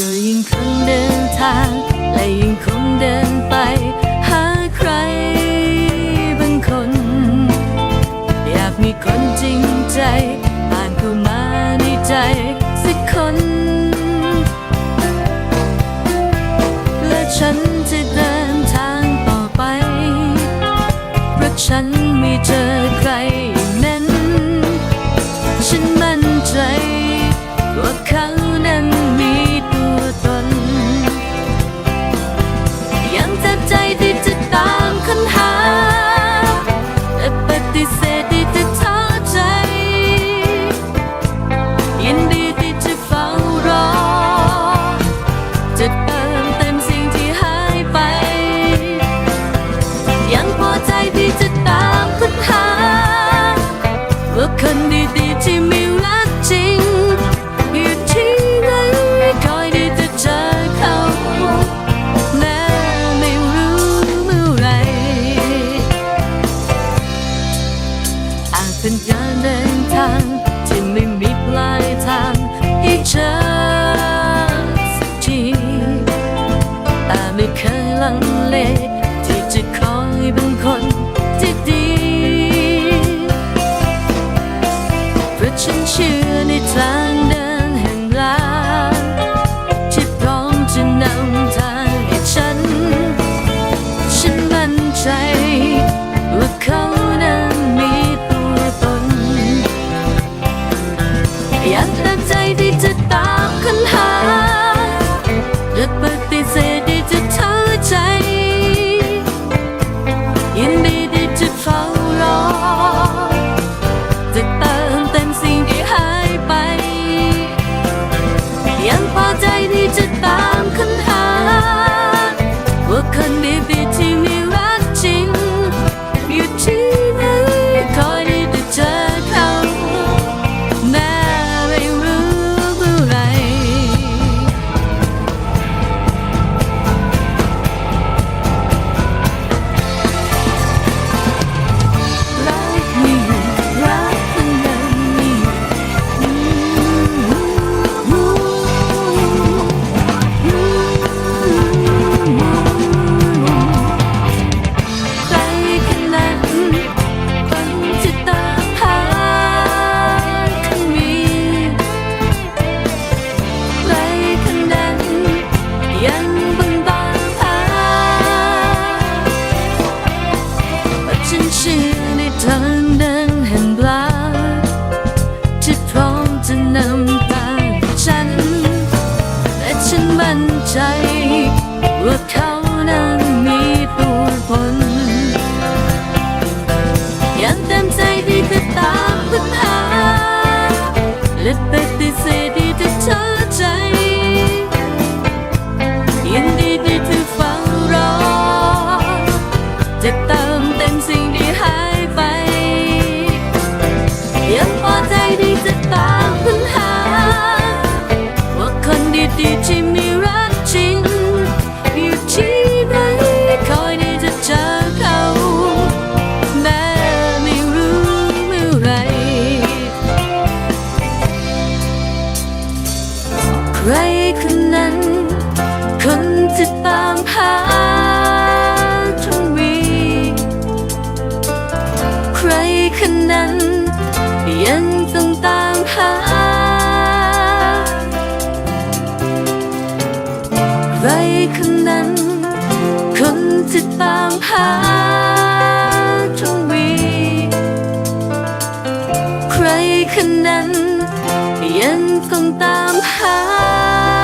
ก็ยิ่งคงเดินทาง และยิ่งคงเดินไป หาใครบางคน อยากมีคนจริงใจผ่านเข้ามาในใจสักคน และฉันจะเดินทางต่อไป เพราะฉันไม่เจอใคร เป็นการเดินทางที่ไม่มีปลายทางอีกเชิญ little bit ใครคนนั้น คนที่ตามหาทุนวีใครคนนั้น ยังต้องตามหา ใครคนนั้น คนที่ตามหาทุนวีใครคนนั้น ยังต้องตาม 看